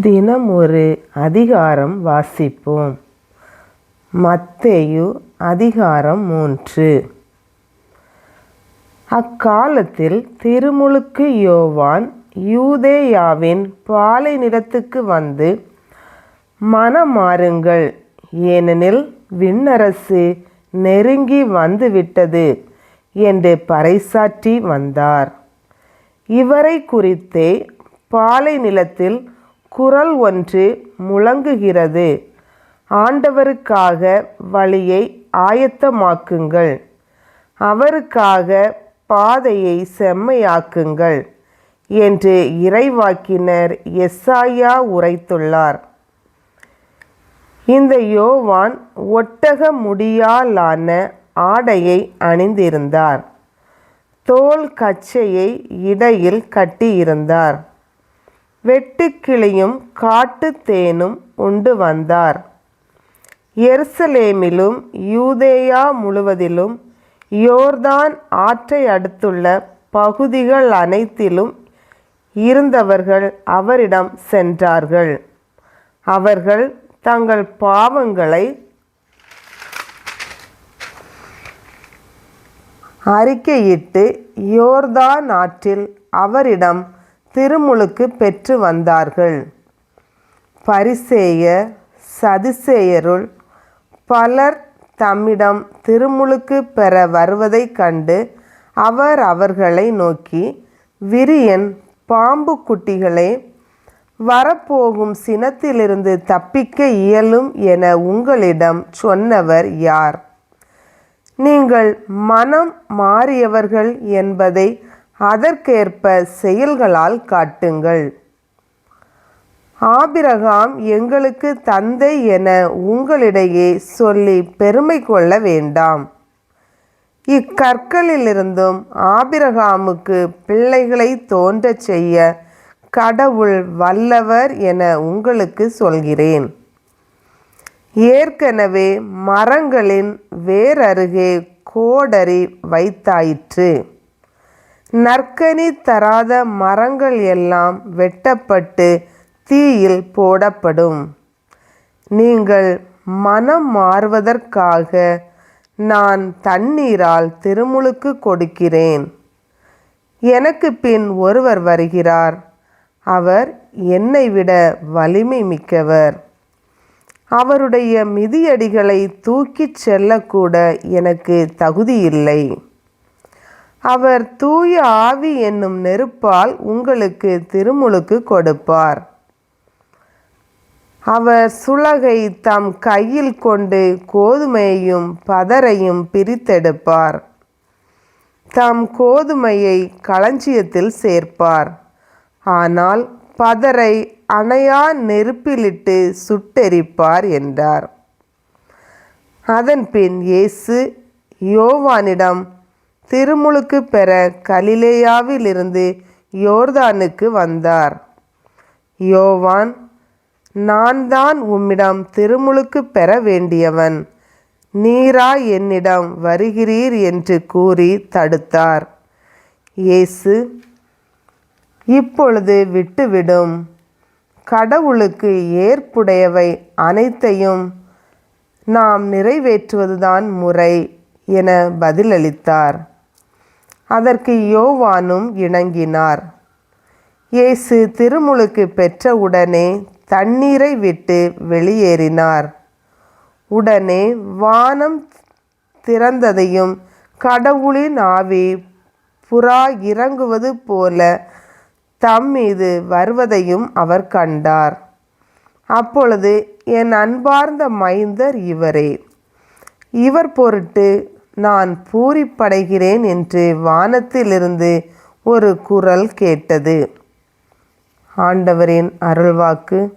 தினம் ஒரு அதிகாரம் வாசிப்போம். மத்தேயு அதிகாரம் மூன்று. அக்காலத்தில் திருமுழுக்கு யோவான் யூதேயாவின் பாலை நிலத்துக்கு வந்து மனமாறுங்கள் ஏனெனில் விண்ணரசு நெருங்கி வந்துவிட்டது என்று பறைசாற்றி வந்தார். இவரை குறித்தே பாலை நிலத்தில் குரல் ஒன்று முழங்குகிறது. ஆண்டவருக்காக வழியை ஆயத்தமாக்குங்கள். அவருக்காக பாதையை செம்மையாக்குங்கள் என்று இறைவாக்கினர் எஸ்ஸாயா உரைத்துள்ளார். இந்த யோவான் ஒட்டக முடியாலான ஆடையை அணிந்திருந்தார். தோல் கச்சையை இடையில் கட்டியிருந்தார். வெட்டுக்கிளியும் காட்டுத்தேனும் உண்டு வந்தார். எருசலேமிலும் யூதேயா முழுவதிலும் யோர்தான் ஆற்றை அடுத்துள்ள பகுதிகள் அனைத்திலும் இருந்தவர்கள் அவரிடம் சென்றார்கள். அவர்கள் தங்கள் பாவங்களை அறிக்கையிட்டு யோர்தான் ஆற்றில் அவரிடம் திருமுழுக்கு பெற்று வந்தார்கள். பரிசேயர் சதுசேயருள் பலர் தம்மிடம் திருமுழுக்கு பெற வருவதைக் கண்டு அவர் அவர்களை நோக்கி விரியன் பாம்பு குட்டிகளே வரப்போகும் சினத்திலிருந்து தப்பிக்க இயலும் என உங்களிடம் சொன்னவர் யார்? நீங்கள் மனம் மாறியவர்கள் என்பதை அதற்கேற்ப செயல்களால் காட்டுங்கள். ஆபிரகாம் எங்களுக்கு தந்தை என உங்களிடையே சொல்லி பெருமை கொள்ள வேண்டாம். இக்கற்களிலிருந்தும் ஆபிரகாமுக்கு பிள்ளைகளை தோன்றச் செய்ய கடவுள் வல்லவர் என உங்களுக்கு சொல்கிறேன். ஏற்கனவே மரங்களின் வேறருகே கோடரி வைத்தாயிற்று. நற்கனி தராத மரங்கள் எல்லாம் வெட்டப்பட்டு தீயில் போடப்படும். நீங்கள் மனம் மாறுவதற்காக நான் தண்ணீரால் திருமுழுக்கு கொடுக்கிறேன். எனக்கு பின் ஒருவர் வருகிறார். அவர் என்னை விட வலிமை மிக்கவர். அவருடைய மிதியடிகளை தூக்கிச் செல்லக்கூட எனக்கு தகுதியில்லை. அவர் தூய ஆவி என்னும் நெருப்பால் உங்களுக்கு திருமுழுக்கு கொடுப்பார். அவர் சுலகை தம் கையில் கொண்டு கோதுமையையும் பதரையும் பிரித்தெடுப்பார். தம் கோதுமையை களஞ்சியத்தில் சேர்ப்பார். ஆனால் பதரை அணையா நெருப்பிலிட்டு சுட்டெரிப்பார் என்றார். அதன்பின் இயேசு யோவானிடம் திருமுழுக்கு பெற கலிலேயாவிலிருந்து யோர்தானுக்கு வந்தார். யோவான் நான் தான் உம்மிடம் திருமுழுக்கு பெற வேண்டியவன். நீரா என்னிடம் வருகிறீர் என்று கூறி தடுத்தார். இயேசு இப்பொழுது விட்டுவிடும். கடவுளுக்கு ஏற்புடையவை அனைத்தையும் நாம் நிறைவேற்றுவதுதான் முறை என பதிலளித்தார். அதற்கு யோவானும் இணங்கினார். இயேசு திருமுழுக்கு உடனே தண்ணீரை விட்டு வெளியேறினார். உடனே வானம் திறந்ததையும் கடவுளின் ஆவி புறா இறங்குவது போல தம் மீது வருவதையும் அவர் கண்டார். அப்பொழுது என் அன்பார்ந்த மைந்தர் இவரே இவர் பொருட்டு நான் பூரிப்படைகிறேன் என்று வானத்திலிருந்து ஒரு குரல் கேட்டது. ஆண்டவரின் அருள்வாக்கு.